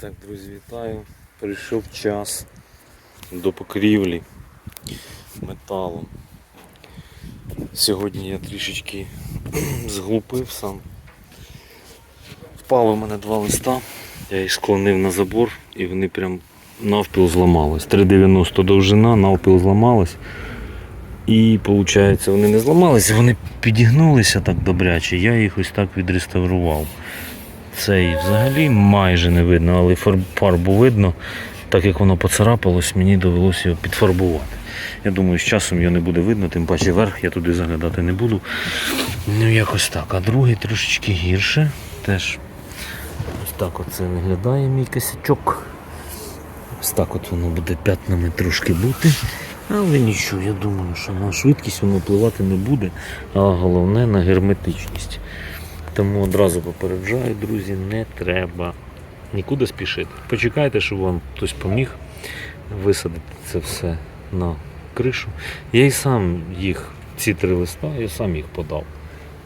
Так, друзі, вітаю. Прийшов час до покрівлі металом. Сьогодні я трішечки зглупив сам. Впало в мене два листа, я їх склонив на забор і вони прям навпіл зламались. 3,90 довжина, навпіл зламалась. І виходить, вони не зламалися, вони підігнулися так добряче, я їх ось так відреставрував. Цей взагалі майже не видно, але фарбу видно. Так як воно поцарапалось, мені довелося його підфарбувати. Я думаю, з часом його не буде видно, тим паче верх я туди заглядати не буду. Ну якось так. А другий трошечки гірше. Теж ось так оце виглядає мій косячок. Ось так от воно буде п'ятнами трошки бути. Але нічого, я думаю, що на швидкість воно впливати не буде, а головне на герметичність. Тому одразу попереджаю, друзі, не треба нікуди спішити. Почекайте, щоб вам хтось поміг висадити це все на кришу. Я і сам їх, ці три листа, я сам їх подав.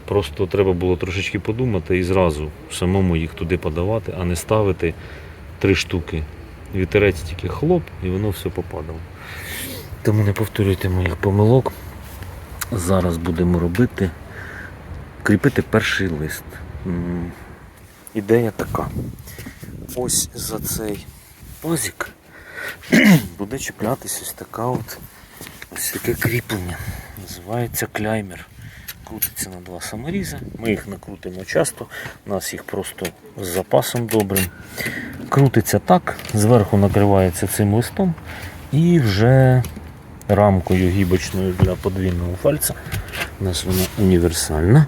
Просто треба було трошечки подумати і зразу самому їх туди подавати, а не ставити три штуки. Вітерець тільки хлоп і воно все попадало. Тому не повторюйте моїх помилок. Зараз будемо робити кріпити перший лист. Ідея така. Ось за цей пазик буде чіплятися ось така от ось таке кріплення. Називається кляймер. Крутиться на два саморізи. Ми їх накрутимо часто, у нас їх просто з запасом добрим. Крутиться так, зверху накривається цим листом і вже рамкою гібочною для подвійного фальца. У нас вона універсальна.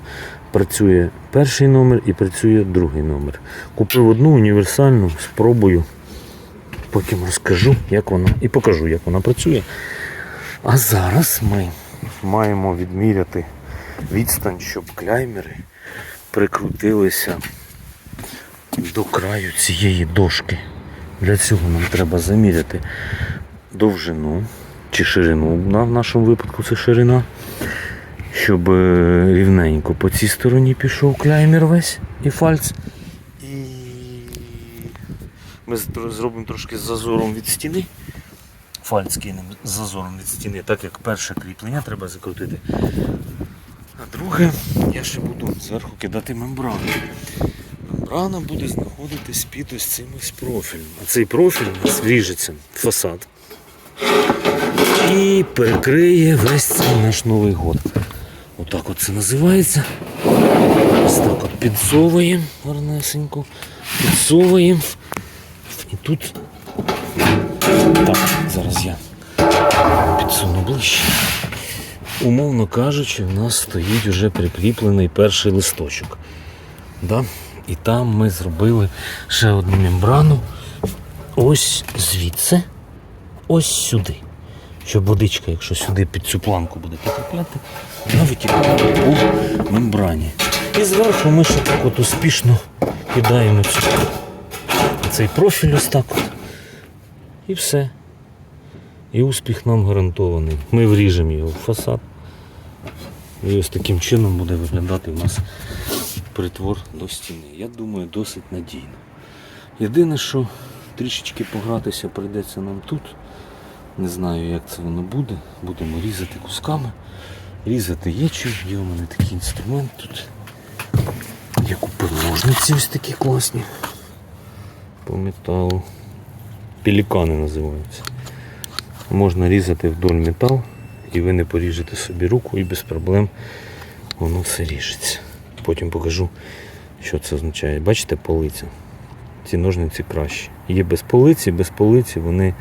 Працює перший номер і працює другий номер. Купив одну універсальну, спробую. Потім розкажу, як вона і покажу, як вона працює. А зараз ми маємо відміряти відстань, щоб кляймери прикрутилися до краю цієї дошки. Для цього нам треба заміряти довжину чи ширину. В нашому випадку це ширина. Щоб е, рівненько по цій стороні пішов кляймер весь і фальц. І ми зробимо трошки з зазором від стіни. Фальц кинемо з зазором від стіни, так як перше кріплення треба закрутити. А друге, я ще буду зверху кидати мембрану. Мембрана буде знаходитись під ось цим ось профілем. А цей профіль у нас вріжеться в фасад і перекриє весь цей наш Новий год. Отак от це називається. Ось так от підсовуємо гарнесенько. Підсовуємо. І тут. Так, зараз я підсуну ближче. Умовно кажучи, в нас стоїть вже прикріплений перший листочок. Да? І там ми зробили ще одну мембрану. Ось звідси, ось сюди. Щоб водичка, якщо сюди під цю планку буде потрапляти, витікає по мембрані. І зверху ми ще так от успішно кидаємо цей профіль ось так. От. І все. І успіх нам гарантований. Ми вріжемо його в фасад. І ось таким чином буде виглядати у нас притвор до стіни. Я думаю, досить надійно. Єдине, що трішечки погратися прийдеться нам тут. Не знаю, як це воно буде. Будемо різати кусками. Різати є. Є у мене такий інструмент тут. Я купив ножниці ось такі класні. По металу. Пелікани називаються. Можна різати вдоль метал і ви не поріжете собі руку і без проблем воно все ріжеться. Потім покажу, що це означає. Бачите, полиця. Ці ножниці кращі. Є без полиці, без полиці вони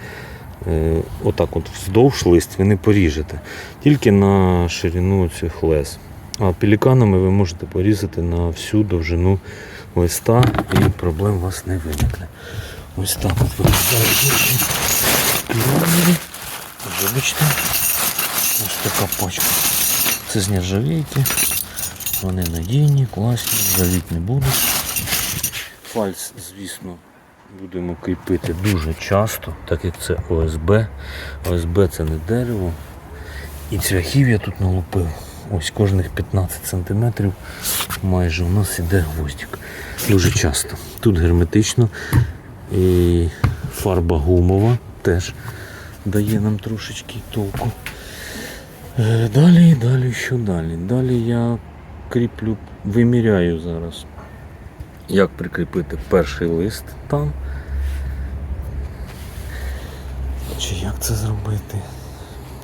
отак от вздовж лист ви не поріжете. Тільки на ширину цих лез. А пеліканами ви можете порізати на всю довжину листа і проблем у вас не виникне. Ось так от виглядають наші. Вибачте. Ось така пачка. Це з нержавійки. Вони надійні, класні, ржавіть не будуть. Фальц, звісно, будемо кріпити дуже часто, так як це ОСБ. ОСБ це не дерево. І цвяхів я тут налупив. Ось кожних 15 см майже у нас іде гвоздик. Дуже часто. Тут герметично І фарба гумова теж дає нам трошечки толку. Е, Далі, далі, що далі? Далі я кріплю, виміряю зараз, як прикріпити перший лист там. Чи як це зробити?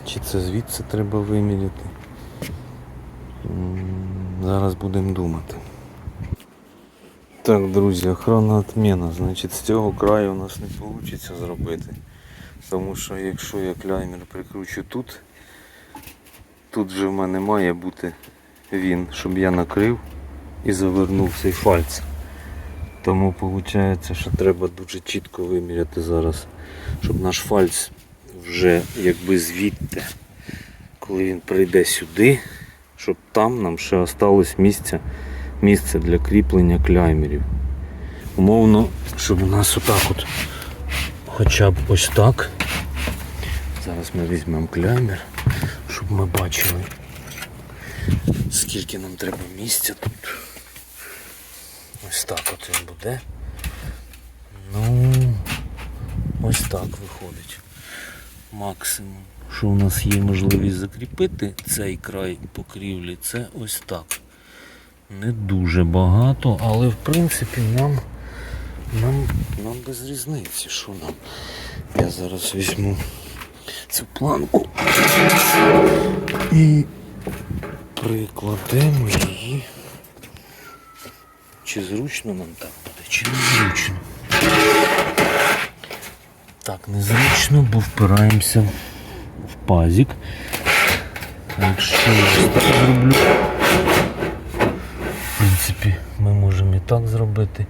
Чи це звідси треба виміряти? Зараз будемо думати. Так, друзі, охорона отмена. Значить, з цього краю у нас не вийде зробити. Тому що якщо я кляймер прикручу тут, тут вже в мене має бути він, щоб я накрив і завернув цей фальц. Тому виходить, що треба дуже чітко виміряти зараз, щоб наш фальц вже якби звідти, коли він прийде сюди, щоб там нам ще осталось місце, місце для кріплення кляймерів. Умовно, щоб у нас отак от хоча б ось так. Зараз ми візьмемо кляймер, щоб ми бачили, скільки нам треба місця тут. Ось так от він буде. Ну, ось так виходить. Максимум, що у нас є можливість закріпити цей край покрівлі, це ось так. Не дуже багато, але в принципі нам, нам, нам без різниці, що нам. Я зараз візьму цю планку і прикладемо її. Чи зручно нам так буде, чи незручно. Так, незручно, бо впираємося в пазик. Якщо я так зроблю, в принципі, ми можемо і так зробити.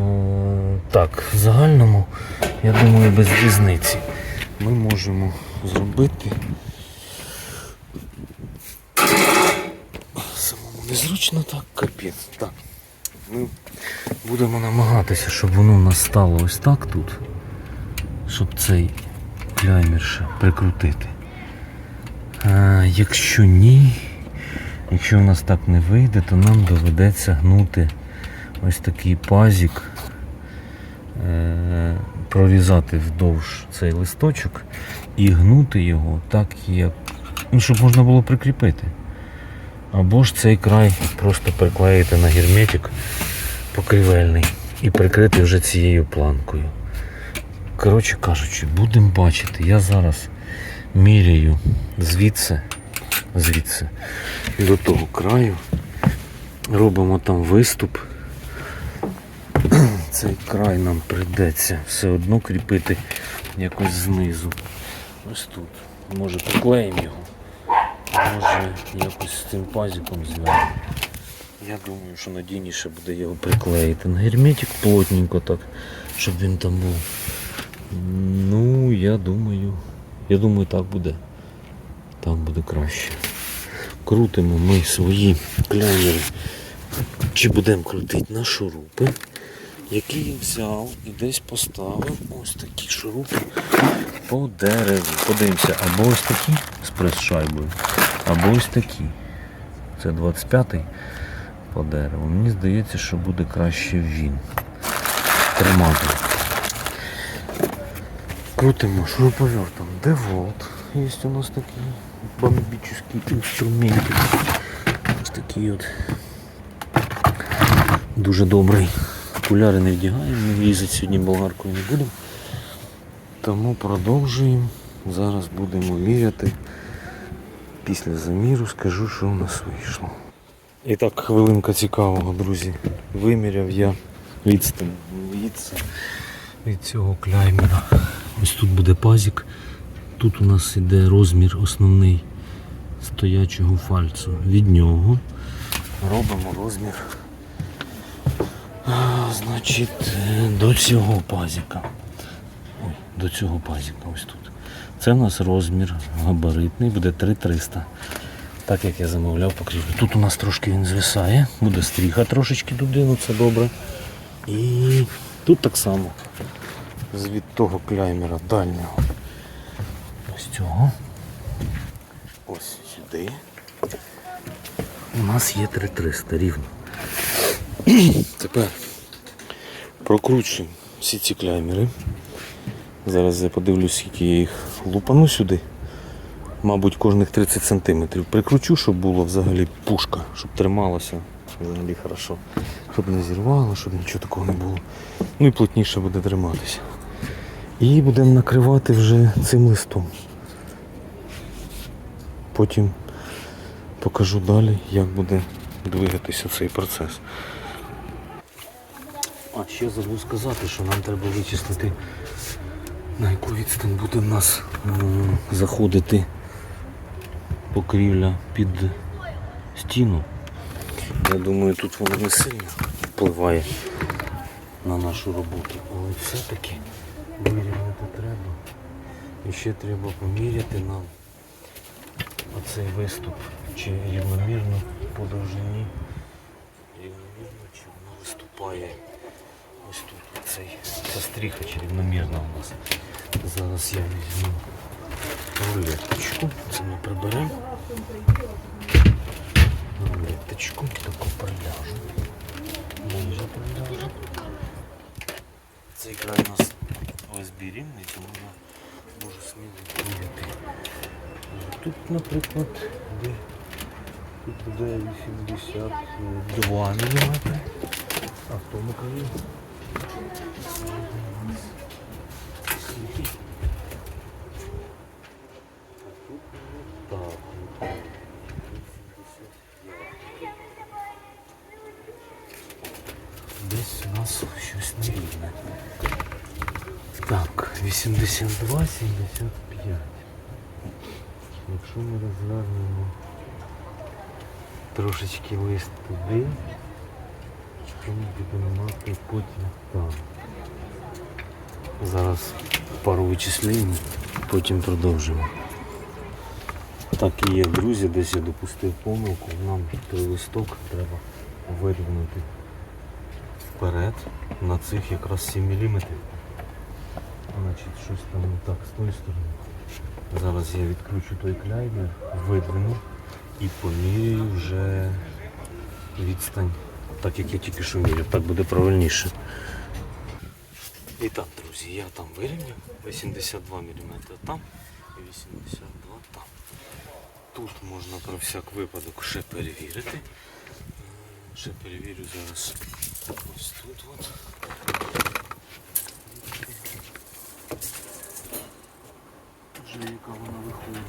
Е, Так, в загальному, я думаю, без різниці. Ми можемо зробити. Незручно так, капець. Так. Ми будемо намагатися, щоб воно у нас стало ось так тут. Щоб цей кляймер ще прикрутити. А, якщо ні, якщо у нас так не вийде, то нам доведеться гнути ось такий пазик, е- прорізати вдовж цей листочок і гнути його так, як. Ну, щоб можна було прикріпити. Або ж цей край просто приклеїти на герметик покрівельний і прикрити вже цією планкою. Коротше кажучи, будемо бачити. Я зараз міряю звідси, звідси до того краю. Робимо там виступ. Цей край нам прийдеться все одно кріпити якось знизу. Ось тут. Може приклеїмо його. Може якось з цим пазиком зв'яжемо. Я думаю, що надійніше буде його приклеїти на герметик плотненько так, щоб він там був. Ну, я думаю, я думаю, так буде. Так буде краще. Крутимо ми свої клямери. Чи будемо крутити на шурупи, які я взяв і десь поставив ось такі шурупи по дереву. Подивимося, або ось такі з прес-шайбою, або ось такі. Це 25-й по дереву. Мені здається, що буде краще він тримати. Крутимо шуруповертом. Деволт. Є у нас такий бомбічний інструмент. Ось такий от дуже добрий. Окуляри не вдягаємо, їздити сьогодні болгаркою не будемо. Тому продовжуємо. Зараз будемо міряти. Після заміру скажу, що у нас вийшло. І так, хвилинка цікавого, друзі. Виміряв я відстань від, цього кляймера. Ось тут буде пазик. Тут у нас іде розмір основний стоячого фальцу. Від нього робимо розмір значить, до цього пазика. Ой, до цього пазика ось тут. Це у нас розмір габаритний, буде 3300. Так як я замовляв покрівлю. Тут у нас трошки він звисає, буде стріха трошечки туди, це добре. І тут так само. З від того кляймера дальнього. Ось цього. Ось сюди. У нас є 3300 рівно. Тепер прокручуємо всі ці клеймери. Зараз я подивлюсь, скільки я їх лупану сюди. Мабуть, кожних 30 сантиметрів. Прикручу, щоб було взагалі пушка, щоб трималося взагалі хорошо. Щоб не зірвало, щоб нічого такого не було. Ну і плотніше буде триматися. І будемо накривати вже цим листом. Потім покажу далі, як буде двигатися цей процес. А ще забув сказати, що нам треба вичислити, на яку відстань буде в нас заходити покрівля під стіну. Я думаю, тут воно не сильно впливає на нашу роботу, але все-таки вирівняти треба. І ще треба поміряти нам оцей виступ, чи рівномірно по довжині. Рівномірно, чи воно виступає ось тут цей, ця стріха чи рівномірна у нас. Зараз я візьму рулеточку, це ми приберемо. Рулеточку таку приляжу. Майже приляжу. Цей край у нас ОСБ рівний, тому я можу сміло міряти. Тут, наприклад, де тут буде 82 мм, а в тому так. Десь у нас щось нерівне. Так, 82, 75. Якщо ми розглянемо трошечки лист туди, будемо мати потім там. Зараз пару вичислень, потім продовжимо. Так і є, друзі, десь я допустив помилку. Нам той листок треба вирівнути вперед на цих якраз 7 мм. Значить, щось там не так з тої сторони. Зараз я відкручу той кляймер, видвину і поміряю вже відстань, так як я тільки що міряв, так буде правильніше. І так, друзі, я там вирівняв 82 мм там і 82 там. Тут можна про всяк випадок ще перевірити. Е, Ще перевірю зараз ось тут. От. Вже яка вона виходить.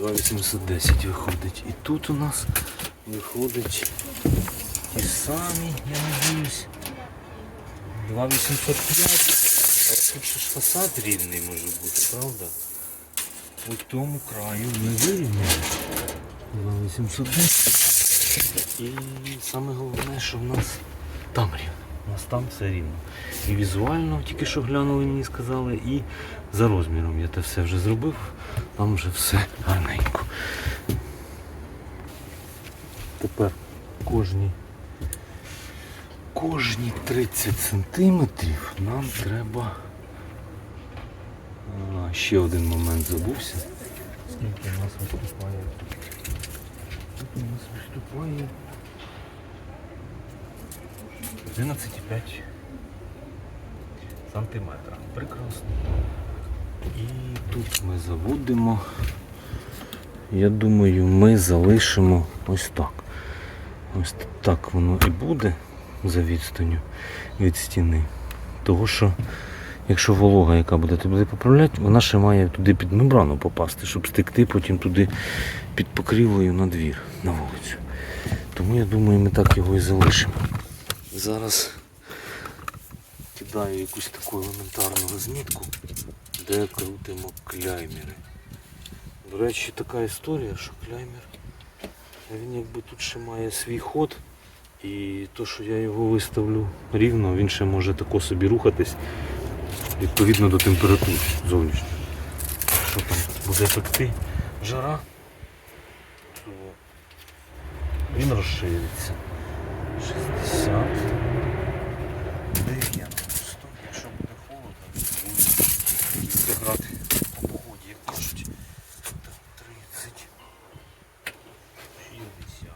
2810 виходить. І тут у нас виходить ті самі, я надіюсь. 2805. Але тут ще ж фасад рівний може бути, правда? У тому краю ми вирівняли. 2810. І саме головне, що в нас там рівно. У нас там все рівно. І візуально тільки що глянули, мені сказали, і за розміром я те все вже зробив, там вже все гарненько. Тепер кожні, кожні 30 сантиметрів нам треба. А, ще один момент забувся. Скільки у нас виступає? Тут у нас виступає 11,5 сантиметра. Прекрасно. І тут ми заводимо. Я думаю, ми залишимо ось так. Ось так воно і буде за відстанню від стіни. Того що, якщо волога, яка буде туди поправляти, вона ще має туди під мембрану попасти, щоб стекти потім туди під покрівлею на двір, на вулицю. Тому я думаю, ми так його і залишимо. Зараз кидаю якусь таку елементарну розмітку, де крутимо кляймери. До речі, така історія, що кляймер, він якби тут ще має свій ход. І то, що я його виставлю рівно, він ще може тако собі рухатись відповідно до температури зовнішньої. Що там буде пекти жара, то він розшириться. 60. 90. Якщо буде холодно, буде грати по погоді, як кажуть. Так, 30. 60.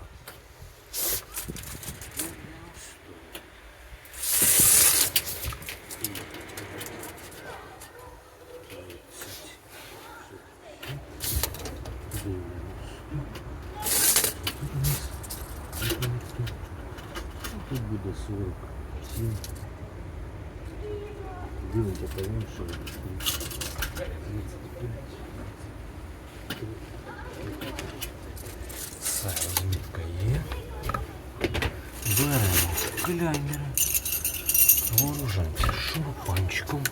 тут буде 47. Дивіться, поменше. 35. Все, розмітка є. Беремо клеймери. Вооружаємося шурупанчиком,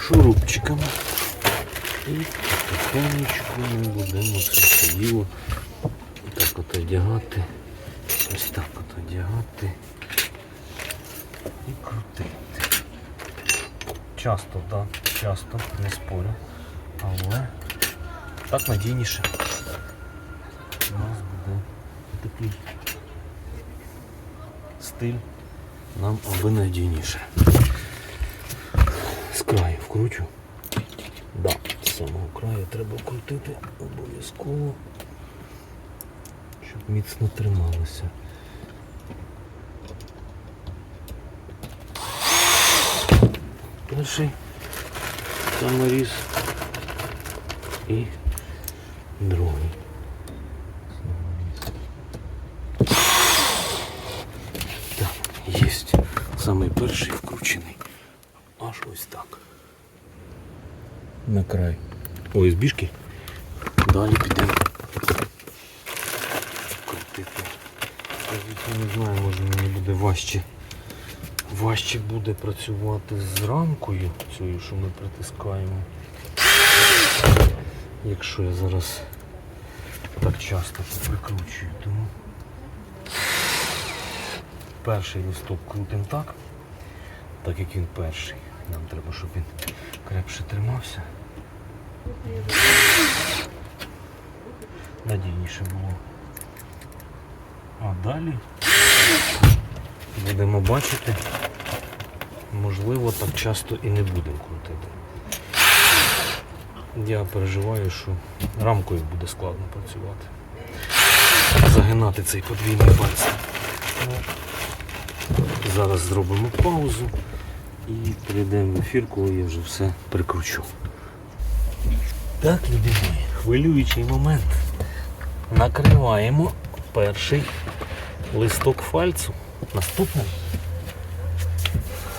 шурупчиками. І потихонечку ми будемо діло так от одягати. Ось так от одягати і крутити. Часто, так, да, часто, не спорю. Але так надійніше. У нас буде такий стиль нам аби надійніше. З краю вкручу. Самого краю треба вкрутити обов'язково, щоб міцно трималося. Перший саморіз і другий. єсть. Самий перший вкручений. Аж ось так. На край ОСБшки. Далі підемо крутити. Я не знаю, може мені буде важче. Важче буде працювати з рамкою цією, що ми притискаємо. Якщо я зараз так часто прикручую, тому перший листок крутим так, так як він перший. Нам треба, щоб він крепше тримався. Надійніше було. А далі будемо бачити, можливо, так часто і не будемо крутити. Я переживаю, що рамкою буде складно працювати. Загинати цей подвійний пальцем. Ну, Зараз зробимо паузу і перейдемо в ефір, коли я вже все прикручу. Так, любі хвилюючий момент. Накриваємо перший листок фальцу. Наступний.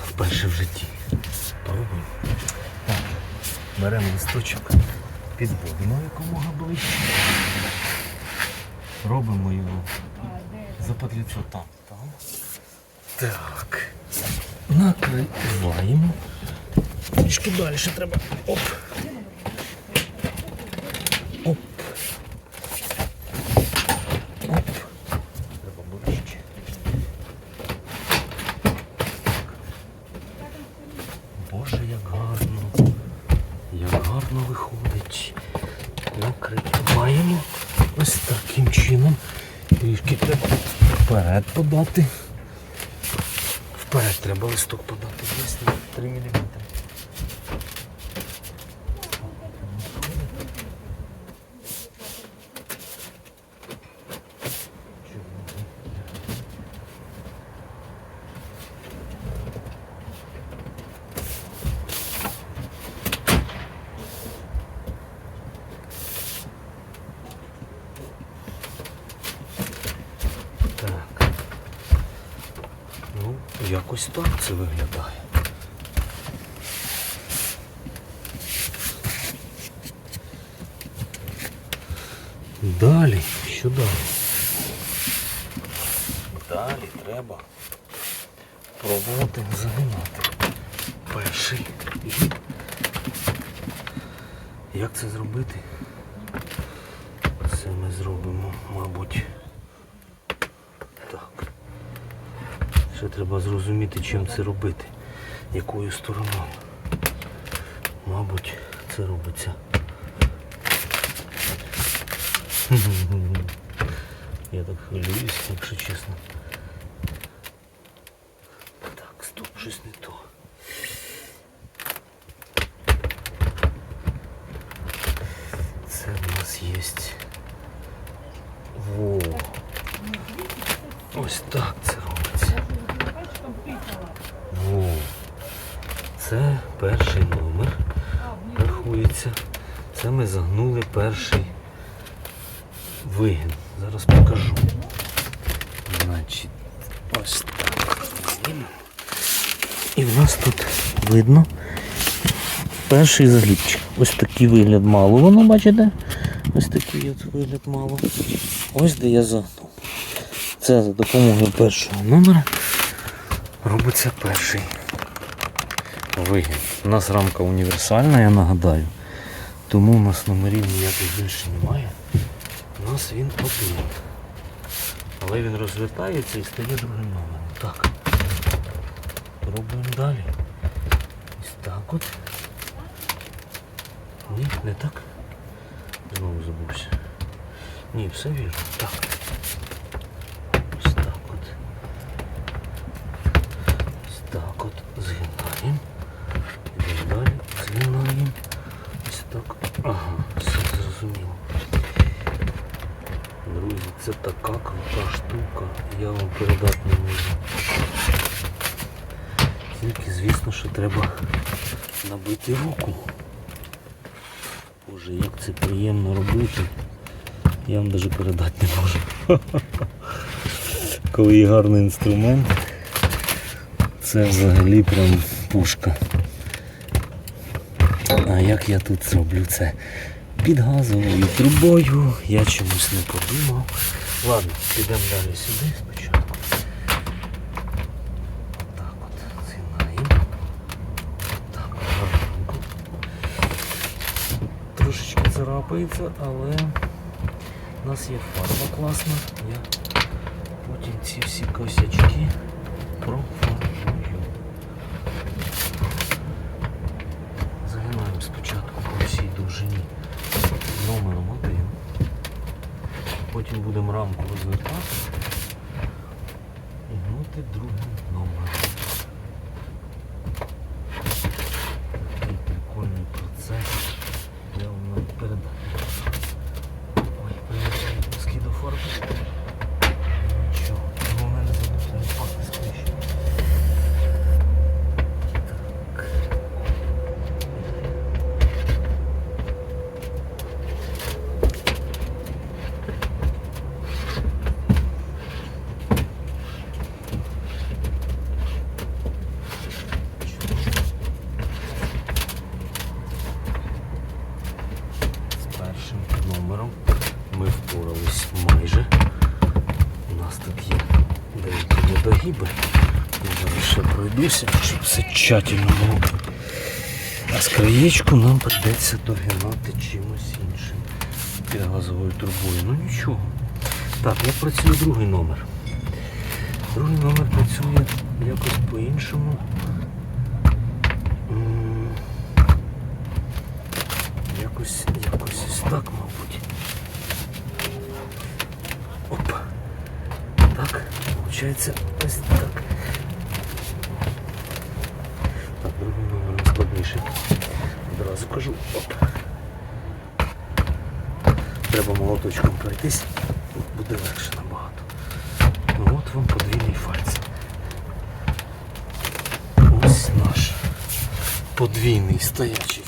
Вперше в житті. Пробуємо. Так, Беремо листочок, підводимо якомога ближче. Робимо його за подліцо там. там. Так. Накриваємо. Трішки далі треба. Оп. Оп. Треба ближче. Боже, як гарно. Як гарно виходить. Накриваємо ось таким чином. Трішки треба вперед подати. Вперед треба листок подати. Десь на 3 мм. Так. Ну, якось так це виглядає. Далі, що далі? Далі треба пробувати загинати. Перший. гіб. Як це зробити? Це ми зробимо, мабуть. Так. Ще треба зрозуміти, чим це робити, якою стороною. Мабуть, це робиться. Я так хвилююсь, якщо чесно. Так, стоп, щось не то. Це в нас є. Во. Ось так це робиться. Во. Це перший номер рахується. Це ми загнули перший вигін. Зараз покажу. Значить, ось так. І в нас тут видно перший загліпчик. Ось такий вигляд мало. Воно бачите? Ось такий от вигляд мало. Ось де я загнув. Це за допомогою першого номера робиться перший вигін. У нас рамка універсальна, я нагадаю. Тому у нас номерів ніяких більше немає. У нас він один. Але він розвертається і стає другим номером. Так. Пробуємо далі. Ось так от. Ні, не так. Знову забувся. Ні, все вірно. Так. Ось так от. Ось так от згинаємо. Ідемо далі. Згинаємо. Ось так. Ага, все зрозуміло. Друзі, це така крута штука. Я вам передати не можу. Тільки звісно, що треба набити руку. Боже, як це приємно робити. Я вам навіть передати не можу. Коли є гарний інструмент, це взагалі прям пушка. А як я тут зроблю це? Під газовою трубою я чомусь не подумав. Ладно, підемо далі сюди спочатку. Так от, згинаємо. Так, гарненько. Трошечки царапається, але у нас є фарба класна. Я потім ці всі косячки профарбую. Загинаємо спочатку по всій довжині номером один. Потім розвертати і гнути другим номером. Такий прикольний процес. Я вам навіть передати. Ой, привіт, скиду фарбу. Нічого, головне не забути не впасти з криші. Так. З першим номером ми впорались майже. У нас тут є деякі недогиби. Я зараз ще пройдуся, щоб було. А з нам прийдеться догинати чимось іншим. Під газовою трубою. Ну нічого. Так, як працює другий номер. Другий номер працює якось по-іншому. Якось, якось ось так, мабуть. Опа. Так, виходить ось. Так, другий номер складніший. Одразу кажу. Оп. Треба молоточком пройтись. Буде легше набагато. Ну от вам подвійний фальц. Ось наш подвійний стоячий.